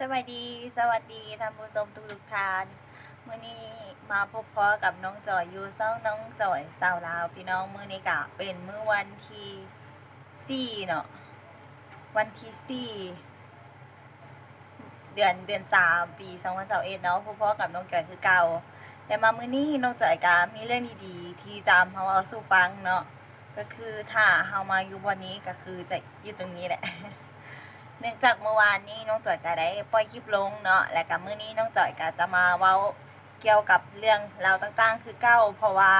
สวัสดี สวัสดีท่านผู้ชมทุกทุกท่านมื้อนี้มาพบพอกับน้องจอยอยู่เศร้าน้องจอยสาวลาว พี่น้องมื้อนี้กะเป็นมื้อวันที่สี่เนาะวันที่สี่เดือนเดือนสามปีสองพันสาเอ็ดเนาะพบพอกับน้องจอยคือเก่า แต่มามื้อนี้น้องจอยกะมีเรื่องดีๆที่จำเฮาเอาสู่ฟังเนาะก็คือถ้าเฮามาอยู่วันนี้ก็คือจะอยู่ตรงนี้แหละ นื่องจากเมื่อวานนี้น้องจ่อยก็ได้ปล่อยคลิปลงเนาะและกับมื้อนี้น้องจ่อยก็จะมาเว้าเกี่ยวกับเรื่องราวต่างๆ คือเก้าเพราะว่า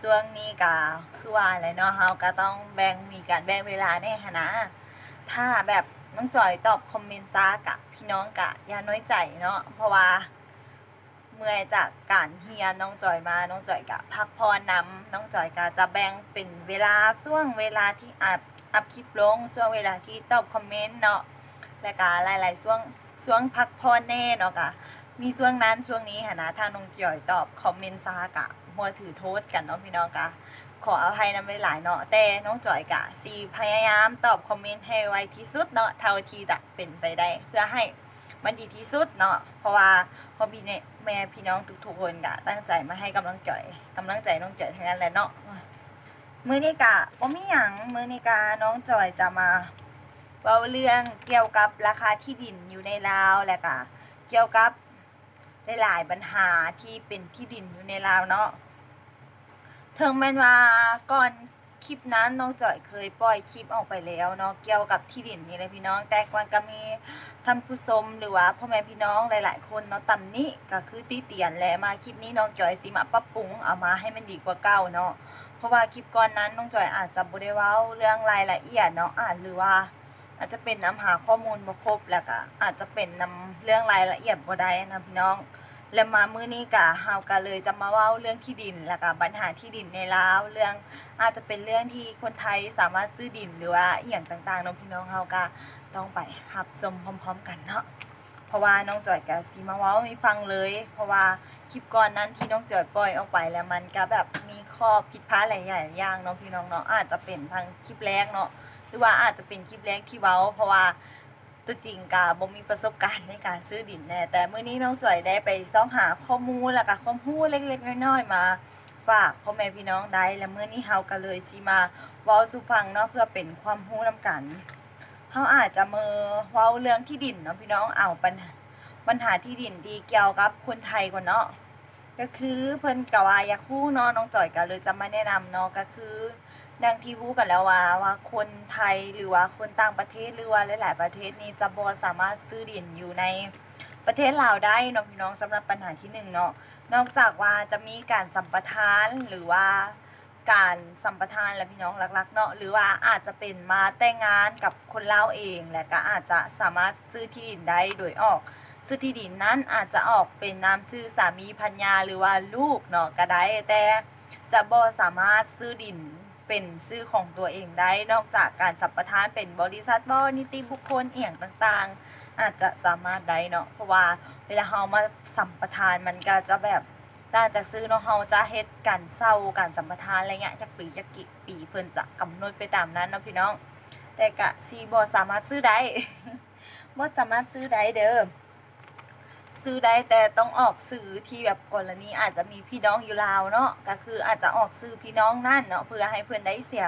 ช่วงนี้ก็คือว่าอะไรเนาะเฮาก็ต้องแบ่งมีการแบ่งเวลาในหนะถ้าแบบน้องจ่อยตอบคอมเมนต์ซากับพี่น้องกะอย่าน้อยใจเนาะเพราะว่าเมื่อจากการเฮียน้องจอยมาน้องจอยกะพักพรนำน้องจอยกะจะแบ่งเป็นเวลาช่วงเวลาที่อัด อัพคลิปลงช่วงเวลาที่ตอบคอมเมนต์เนาะและกะหลายๆช่วงช่วงพักพรแน่เนาะกะมีช่วงนั้นช่วงนี้หนนะทางน้องจอยตอบคอมเมนต์ซากะมัวถือโทษกันเนาะพี่น้องกะขออภัยนำหลายๆเนาะแต่น้องจอยกะสีพยายามตอบคอมเมนต์ให้ไวที่สุดเนาะเท่าที่จะเป็นไปได้ เพื่อให้มันดีที่สุดเนาะเพราะว่าพอพี่เนตแม่พี่น้องทุกๆคนกะตั้งใจมาให้กำลังใจกำลังใจน้องจอยทั้งนั้นแหละเนาะ มื้อนี้กะบ่มีหยังมื้อนี้กะน้องจอยจะมาเว้าเรื่องเกี่ยวกับราคาที่ดินอยู่ในลาวและกะเกี่ยวกับหลายๆปัญหาที่เป็นที่ดินอยู่ในลาวเนาะถึงแม้นว่าก่อนคลิปนั้นน้องจอยเคยปล่อยคลิปออกไปแล้วเนาะเกี่ยวกับที่ดินนี่เลยพี่น้อง แต่ก่อนก็มีท่านผู้ชมหรือว่าพ่อแม่พี่น้องหลาย ๆ คนเนาะตำหนี้ก็คือตีเตียนและมาคลิปนี้น้องจอยสิมาปรับปรุงเอามาให้มันดีกว่าเก่าเนาะ ราะว่าคลิปก่อนนั้นน้องจอยอาจจะบ่ได้เว้าเรื่องรายละเอียดเนาะอานหรือว่า อาจจะเป็นนำหาข้อมูลบ่ครบแล้วก็อาจจะเป็นนำเรื่องรายละเอียดบ่ได้นะพี่น้อง และมามื้อนี้ก็เฮาก็เลยจะมาเว้าเรื่องที่ดินแล้วก็ปัญหาที่ดินในลาวเรื่องอาจจะเป็นเรื่องที่คนไทยสามารถซื้อดินหรือว่าอหย่างต่างๆเนาะพี่น้องเฮาก็ต้องไปหับชมพร้อม ๆ กันเนาะเพราะว่าน้องจอยกับซีมาเว้าไม่ฟังเลย เพราะว่าคลิปก่อนนั้นที่น้องจอยปล่อยออกไปแล้วมันก็แบบมี ข้อผิดพลาดหลายๆอย่างเนาะพี่น้องเนาะอาจจะเป็นทางคลิปแรกเนาะหรือว่าอาจจะเป็นคลิปแรกที่เว้า เพราะว่าตัวจริงกาบ่มีประสบการณ์ในการซื้อดินแน่แต่เมื่อนี้น้องจอยได้ไปซ่องหาข้อมูลแล้วก็ความรู้เล็กๆน้อยๆมาฝากพ่อแม่พี่น้องได้และเมื่อนี้เฮาก็เลยสิมาเว้าสู่ฟังเนาะเพื่อเป็นความรู้นํกันเขาอาจจะมือเว้าเรื่องที่ดินเนาะพี่น้องเอาปัญหาปัญหาที่ดินที่เกี่ยวกับคนไทยก่อนเนาะ ก็คือเพิ่นกะว่าอยากฮู้เนาะน้องจ่อยก็เลยจะมาแนะนำเนาะก็คือดังที่ฮู้กันแล้วว่าว่าคนไทยหรือว่าคนต่างประเทศหรือว่าหลายๆประเทศนี่จะบ่สามารถซื้อดินอยู่ในประเทศลาวได้เนาะพี่น้องสำหรับปัญหาที่หนึ่งเนาะนอกจากว่าจะมีการสัมปทานหรือว่าการสัมปทานและพี่น้องหลักๆเนาะหรือว่าอาจจะเป็นมาแต่งงานกับคนเล่าวเอง และก็อาจจะสามารถซื้อที่ดินได้โดยออก ซื้อที่ดินนั้นอาจจะออกเป็นนามชื่อสามีพัญญาหรือว่าลูกเนาะก็ได้แต่จะบ่สามารถซื้อดินเป็นชื่อของตัวเองได้นอกจากการสัมปทานเป็นบริษัทบ่นิติบุคคลเอียงต่างๆ อาจจะสามารถได้เนาะเพราะว่าเวลาเฮามาสัมปทานมันก็จะแบบต่างจากซื้อเนาะเฮาจะเฮ็ดการเช่าการสัมปทานอะไรเงี้ยจากปีจากกี่ปีเพิ่นจะกำหนดไปตามนั้นเนาะพี่น้อง แต่กะซีบ่สามารถซื้อได้บ่สามารถซื้อได้เด้อ ซื้อได้แต่ต้องออกสื่อที่แบบกรณีอาจจะมีพี่น้องอยู่ลาวเนาะก็คืออาจจะออกสื่อพี่น้องนั่นเนาะเพื่อให้เพิ่อนได้เสีย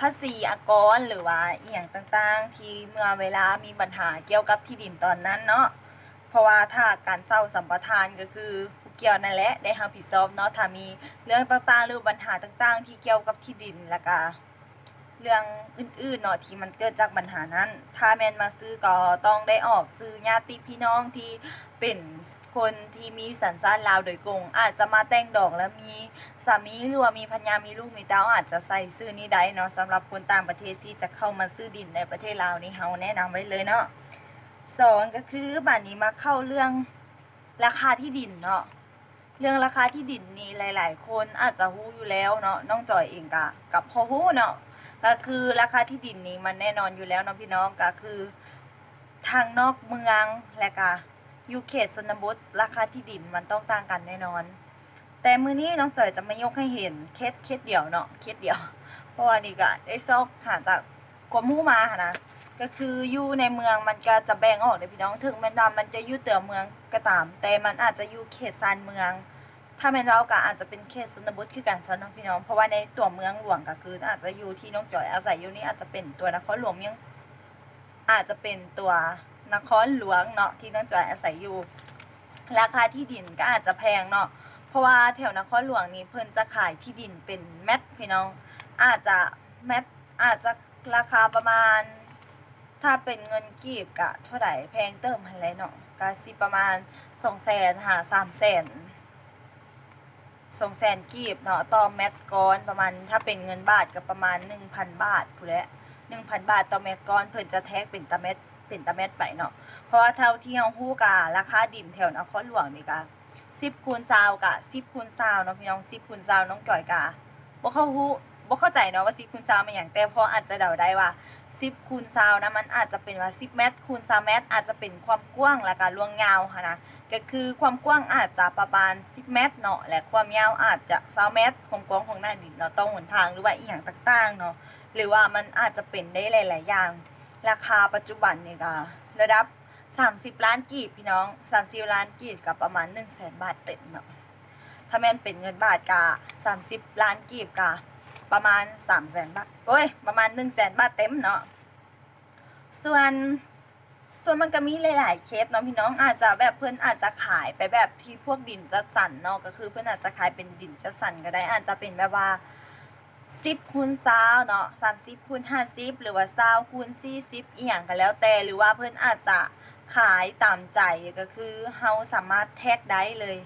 ภาษีอากรหรือว่าอีหยังต่างๆ ที่เมื่อเวลามีปัญหาเกี่ยวกับที่ดินตอนนั้นเนาะเพราะว่าถ้าการเศร้าสัมปทานก็คือผู้เกี่ยวนั่นแหละได้รับผิดชอบเนาะถ้ามีเรื่องต่างๆ หรือปัญหาต่างๆ ที่เกี่ยวกับที่ดินแล้วก็เรื่องอื่นๆเนาะที่มันเกิดจากปัญหานั้น ถ้าแมนมาซื้อก็ต้องได้ออกซื้อญาติพี่น้องที่ เป็นคนที่มีสัญชาติลาวโดยกง อาจจะมาแต่งดอกแล้วมีสามีหรือว่ามีภรรยามีลูกมีเต้าอาจจะใส่ซื้อนี้ได้เนาะสำหรับคนต่างประเทศที่จะเข้ามาซื้อดินในประเทศลาวนี่เฮาแนะนำไว้เลยเนาะสองก็คือบัดนี้มาเข้าเรื่องราคาที่ดินเนาะเรื่องราคาที่ดินนี่หลาย ๆ คนอาจจะฮู้อยู่แล้วเนาะน้องจอยเองกะกับพอฮู้เนาะก็คือราคาที่ดินนี่มันแน่นอนอยู่แล้วเนาะพี่น้องก็คือ ทางนอกเมืองและก็ อยู่เขตชนบทราคาที่ดินมันต้องต่างกันแน่นอน แต่มือนี้น้องจอยจะไม่ยกให้เห็นเคสเคสเดียวเนาะเคสเดียว เพราะว่านี่ก็ได้ซอกหาจากความรู้มาหั้นะก็คืออยู่ในเมืองมันก็จะแบ่งออกเลยพี่น้องถึงแม้ว่ามันจะอยู่เตือเมืองก็ตาม แต่มันอาจจะอยู่เขตซานเมือง ถ้าแม่นเราก็อาจจะเป็นเขตชนบทคือกันซะเนาะพี่น้องเพราะว่าในตัวเมืองหลวงก็คือ อาจจะอยู่ที่น้องจอยอาศัยอยู่นี่อาจจะเป็นตัวนครหลวงยังอาจจะเป็นตัว นครหลวงเนาะที่น้องจอยอาศัยอยู่ ราคาที่ดินก็อาจจะแพงเนาะเพราะว่าแถวนครหลวงนี้เพิ่นจะขายที่ดินเป็นแมตพี่น้อง อาจจะแมตอาจจะราคาประมาณ ถ้าเป็นเงินกีบกะเท่าไหร่แพงเติมอะไรเนาะก็สิประมาณสองแสนหาสามแสนสองแสนกีบเนาะต่อแมตก้อนประมาณถ้าเป็นเงินบาทก็ประมาณหนึ่งพันบาทพู้ละหนึ่งพันบาทต่อแมตก้อนเพิ่นจะแท็กเป็นตะเม็ด เป็นตะเม็ดไปเนาะเพราะว่าเท่าที่เฮาฮู้กะราคาดินแถวนครหลวงนี่กะสิบคูณซาวกะสิบคูณซาวเนาะพี่น้องสิบคูณซาวน้องจ่อยกะบ่เข้าฮู้บ่เข้าใจเนาะว่าสิบคูณซาวมันหยังแต่พออาจจะเดาได้ว่าสิบคูณซาวนะมันอาจจะเป็นว่าสิบเมตรคูณซาวเมตรอาจจะเป็นความกว้างและการล่วงยาวค่ะนะก็คือความกว้างอาจจะประมาณสิบเมตรเนาะและความยาวอาจจะซาวเมตรความกว้างของหน้าดินเนาะต้องหนทางหรือว่าอีกอย่างต่างๆเนาะหรือว่ามันอาจจะเป็นได้หลาย ๆ อย่าง ราคาปัจจุบันนี่ก็ระดับ 30 ล้านกีบพี่น้อง 30 ล้านกีบกับประมาณ 1 0 0 0 0แสนบาทเต็มเนาะถ้าแม่นเป็นเงินบาทกะ30 ล้านกีบกะประมาณ 3 0 0แสนบาทโอ้ย ประมาณ 1 0 0 0 0แสนบาทเต็มเนาะส่วนส่วนมันก็มีหลาย ๆ เคสเนาะพี่น้องอาจจะแบบเพื่อนอาจจะขายไปแบบที่พวกดินจัดสรรเนาะก็คือเพื่อนอาจจะขายเป็นดินจัดสรรก็ได้อาจจะเป็นแบบว่า สิบคูณซาวเนาะสามสิบคูณห้าสิบหรือว่าซาวคูณสี่สิบอีหยังก็แล้วแต่หรือว่าเพื่อนอาจจะขายตามใจก็คือเฮาสามารถแท็กได้เลย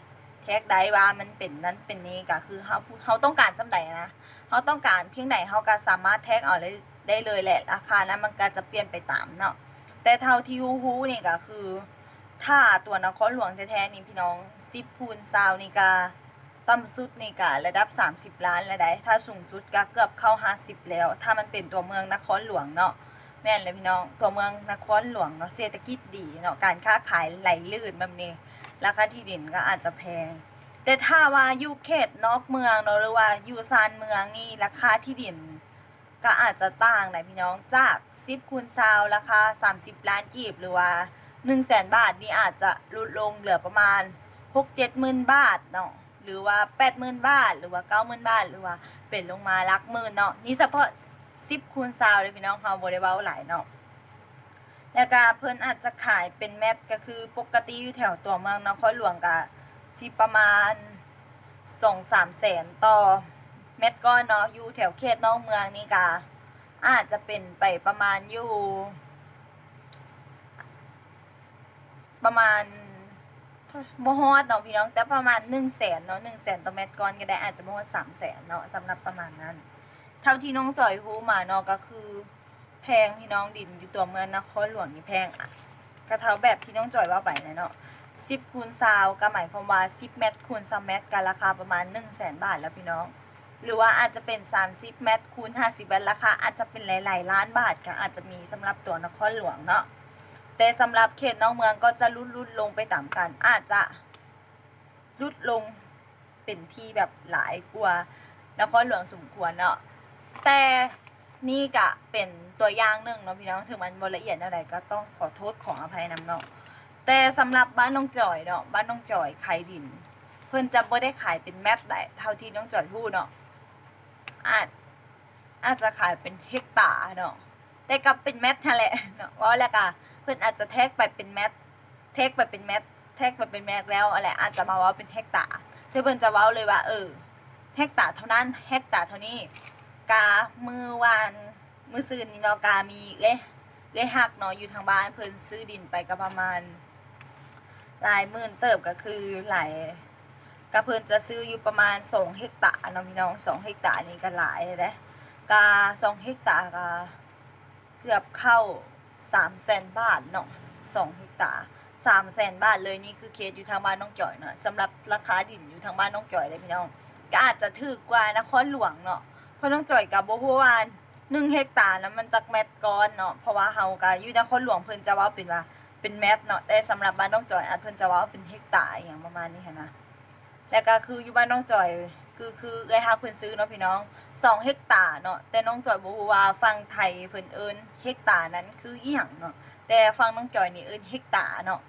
แท็กได้ว่ามันเป็นนั้นเป็นนี้ก็คือเฮาเฮาต้องการสำใดนะเขาต้องการเพียงไหนเขาก็สามารถแท็กเอาได้ได้เลยแหละราคานั้นมันก็จะเปลี่ยนไปตามเนาะแต่เท่าที่ฮู้ฮู้นี่ก็คือ ถ้าตัวนครหลวงแท้ๆนี่พี่น้องสิบพูนซาวนี่ก็ ต่ำสุดนี่ก็ระดับ 30 ล้านแล้วได้ถ้าสูงสุดก็เกือบเข้า 50 แล้ว ถ้ามันเป็นตัวเมืองนครหลวงเนาะแม่นเลยพี่น้อง ตัวเมืองนครหลวงเนาะเศรษฐกิจดีเนาะการค้าขายไหลลื่นแบบนี้ราคาที่ดินก็อาจจะแพง แต่ถ้าว่าอยู่เขตนอกเมืองเนาะหรือว่าอยู่ซานเมืองนี่ราคาที่ดิน ก็อาจจะต่างนะพี่น้องจาก10คูณซาวราคา 30 ล้านกีบหรือว่า1แสนบาทนี่อาจจะลดลงเหลือประมาณ6 7หมื่นบาทเนาะ หรือว่า8 0,000บาท หรือว่า90,000บาท หรือว่าเป็นลงมาลักหมื่นเนาะนี่เฉพาะ10คูณซาวเลยพี่น้องเฮาบ่ได้เว้าหลายเนาะแล้วก็เพิ่นอาจจะขายเป็นแมตก็คือปกติอยู่แถวตัวเมืองนครหลวงก็ที่ประมาณสองสามแสนต่อเม็ดก้อนเนาะอยู่แถวเขตนอกเมืองนี่ก็อาจจะเป็นไปประมาณอยู่ ประมาณ บ่ฮอดเนาะพี่น้องแต่ประมาณหนึ่งแสนเนาะหนึ่งแสนต่อเม็ดก้อนก็ได้อาจจะบ่ฮอดสามแสนเนาะสำหรับประมาณนั้น เท่าที่น้องจอยรู้มาเนาะก็คือ แพงพี่น้องดินอยู่ตัวเมืองนครหลวงนี่แพงอะกระเทาแบบที่น้องจอยว่าไปนะเนาะสิบคูณซาวก็หมายความว่าสิบเมตรคูณสามเมตรกันราคาประมาณหนึ่งแสนบาทแล้วพี่น้อง หรือว่าอาจจะเป็นสามสิบเมตรคูณห้าสิบเมตรราคาอาจจะเป็นหลายๆล้านบาทก็อาจจะมีสำหรับตัวนครหลวงเนาะ แต่สำหรับเขตนอกเมืองก็จะลุดลุดลงไปตามกัน อาจจะลุดลงเป็นที่แบบหลายกว่านครหลวงสมควรเนาะแต่นี่ก็เป็นตัวอย่างหนึ่งเนาะพี่น้องถึงมันบละเอียดอะไรก็ต้องขอโทษขออภัยนำเนาะแต่สำหรับบ้านน้องจอยเนาะบ้านน้องจอยขายดิน เพิ่นจะบ่ได้ขายเป็นแมตได้เท่าที่น้องจอยพูดเนาะอาจอาจจะขายเป็นเฮกตาร์เนาะแต่กับเป็นแมตนั่นแหละเนาะว่าแล้วก็ เพิ่อนอาจจะแท็กไปเป็นแมตแท็กไปเป็นแมตแท็กไปเป็นแมตแล้วอะไรอาจจะมาว่าเป็นเฮกตาคือเพิ่นจะเว้าเลยว่า เออเฮกตาเท่านั้นเฮกตาเท่านี้ กามือวานมือซื้อนี่เนาะกามีเอ้เอ้หักเนาะอยู่ทางบ้านเพิ่นซื้อดินไปก็ประมาณหลายหมื่นเติบก็คือหลายก็เพิ่นจะซื้ออยู่ประมาณสองเฮกตาร์เนาะพี่น้องสองเฮกตาร์นี่ก็หลายเลยนะกาสองเฮกตาร์ก็เกือบเข้า สามแสนบาทเนาะสองเฮกตาร์สามแสนบาทเลยนี่คือเคสอยู่ทางบ้านน้องจ่อยเนาะสำหรับราคาดินอยู่ทางบ้านน้องจ่อยเลยพี่น้องก็อาจจะถูกกว่านครหลวงเนาะเพราะน้องจ่อยกับโบ่ฮู้ว่าหนึ่งเฮกตาร์นั้นมันจักแมตก้อนเนาะเพราะว่าเฮาก็อยู่นครหลวงเพิ่นจะว้าเป็นว่าเป็นแมตเนาะแต่สำหรับบ้านน้องจ่อยอาจเพิ่นจะว้าเป็นเฮกตาร์อย่างประมาณนี้นนะแล้วก็คืออยู่บ้านน้องจ่อย คือคือคือเอ้ยฮักเพิ่นซื้อเนาะพี่น้องสองเฮกตาร์เนาะแต่น้องจอยบ่ฮู้ว่าฟังไทยเพิ่นเอิ้นเฮกตาร์นั้นคืออีหยังเนาะแต่ฟังน้องจอยนี่เอิ้นเฮกตาร์เนาะ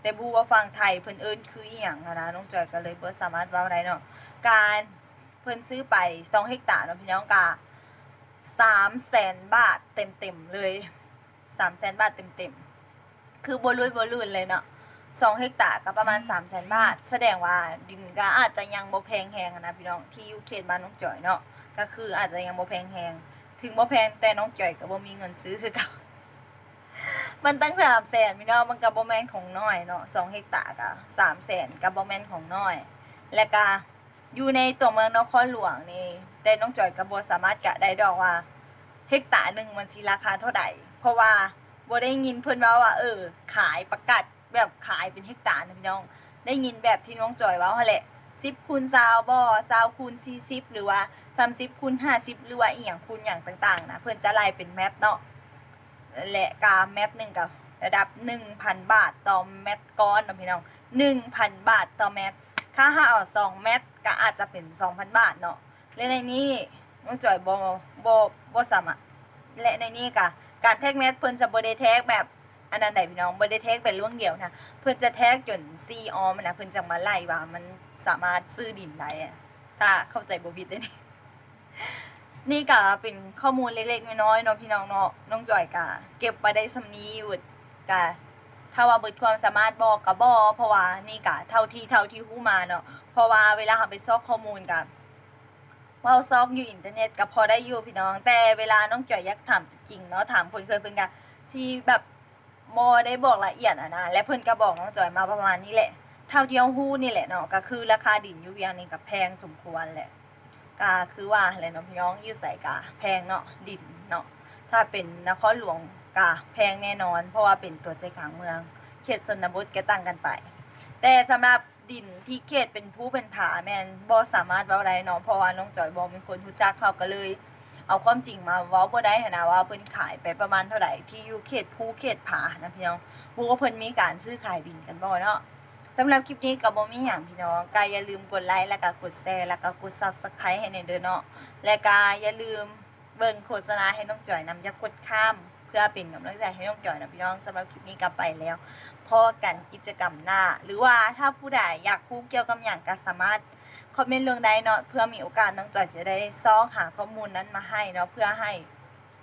แต่บูว่าฟังไทยเพิ่นเอิ้นคืออีหยังอะนะน้องจอยก็เลยบ่สามารถเว้าได้เนาะการเพิ่นซื้อไป2เฮกตาร์เนาะพี่น้องกะ300,000บาทเต็มๆเลย300,000บาทเต็มๆคือบ่รวยบ่รุ่นเลยเนาะ สองเฮกตาร์ก็ประมาณ3 0 0แสนบาท แสดงว่าดินก็อาจจะยังบ่แพงแฮงนะพี่น้องที่อยู่เขตบ้านน้องจ่อยเนาะก็คืออาจจะยังบ่แพงแฮงถึงบ่แพงแต่น้องจ่อยก็บ่มีเงินซื้อคือเก่ามันตั้ง3 0 0แสนพี่น้องมันก็บ่แม่นของน้อยเนาะ2เฮกตาร์ก็3 0 0แสนก็บ่แม่นของน้อย และก็อยู่ในตัวเมืองนครหลวงนี่แต่น้องจ่อยก็บ่สามารถกะได้ดอกว่าเฮกตาร์หนึ่งมันสิราคาเท่าใดเพราะว่าบ่ได้ยินเพิ่นว้าว่าเออขายประกาศ แบบขายเป็นเฮกตาร์นะพี่น้อง ได้ยินแบบที่น้องจอยเว้าหั่นแหละ10คูณ20บ่20คูณ40หรือว่า30คูณ50หรือว่าอีหยังคูณหยังต่างๆนะเพิ่อนจะไล่เป็นแมตเนาะและกาแมตหนึ่งก็ระดับ1,000บาทต่อแมตก้อนนะพี่น้อง1,000บาทต่อแมตค่าห้าเอา2แมตก็อาจจะเป็น2,000บาทเนาะและในนี้น้องจอยบ่บ่บ่สามารถและในนี้ก็การแท็กแมตเพิ่นจะบ่ได้แท็กแบบ อันนั้นได้พี่น้องบ่ได้แท็กเป็นล่วงเดียวนะเพื่อนจะแท็กจนซีออมนะเพื่อนจะมาไล่ว่ามันสามารถซื้อดินได้อะถ้าเข้าใจบบิดได้นี่นี่ก็เป็นข้อมูลเล็กๆน้อยๆเนาะพี่น้องเนาะน้องจอยกะเก็บมาได้สำนีอยู่กะถ้าว่าเบิดความสามารถบอกกับบอเพราะว่านี่กะเท่าที่เท่าที่ฮู้มาเนาะเพราะว่าเวลาเราไปซอกข้อมูลกับว่าซอกอยู่อินเทอร์เน็ตก็พอได้อยู่พี่น้อง แต่เวลาน้องจอยอยากถามจริงเนาะถามคนเคยเป็นกะที่แบบ บอได้บอกละเอียดอะนะและเพิ่นก็บอกน้องจอยมาประมาณนี้แหละ เท่าเที่เอาฮู้นี่แหละเนาะก็คือราคาดินยู่เวียงนี่ก็แพงสมควรแหละก็คือว่าแหละเนาะพี่น้องยู่ใส่กะแพงเนาะดินเนาะถ้าเป็นนครหลวงกะแพงแน่นอน เพราะว่าเป็นตัวใจกลางเมือง เขตชนบทก็ต่างกันไป แต่สำหรับดินที่เขตเป็นผู้เป็นผาแม่นบ่สามารถเว้าได้เนาะเพราะว่าน้องจอยบ่เป็นคนรู้จักเขาก็เลย เอาความจริงมาเว้าบ่ได้หนนะว่าเพิ่นขายไปประมาณเท่าไหร่ที่อยู่เขตภูเขตผานะพี่น้องบ่ว่าเพิ่นมีการซื้อขายดินกันบ่เนาะสำหรับคลิปนี้ก็บ่มีหยังพี่น้องก็อย่าลืมกดไลค์แล้วก็กดแชร์แล้วก็กด Subscribe ให้แน่เด้อเนาะและก็อย่าลืมเบิ่งโฆษณาให้น้องจอยนำอย่ากดข้าม เพื่อเป็นกำลังใจให้น้องจอยนะพี่น้องสำหรับคลิปนี้ก็ไปแล้วพอกันกิจกรรมหน้า หรือว่าถ้าผู้ใดอยากรู้เกี่ยวกับหยังก็สามารถ คอมเมนต์เรื่องใดเนาะเพื่อมีโอกาสน้องจอยจะได้ซอกหาข้อมูลนั้นมาให้เนาะเพื่อให้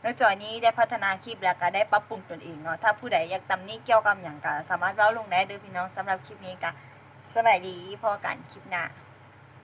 น้องจอยนี้ได้พัฒนาคลิปแล้วก็ได้ปรับปรุงตนเองเนาะถ้าผู้ใดอยากตำหนี้เกี่ยวกับอย่างก็สามารถเล่าลงได้เด้อพี่น้องสำหรับคลิปนี้ก็สวัสดีพอกันคลิปหน้า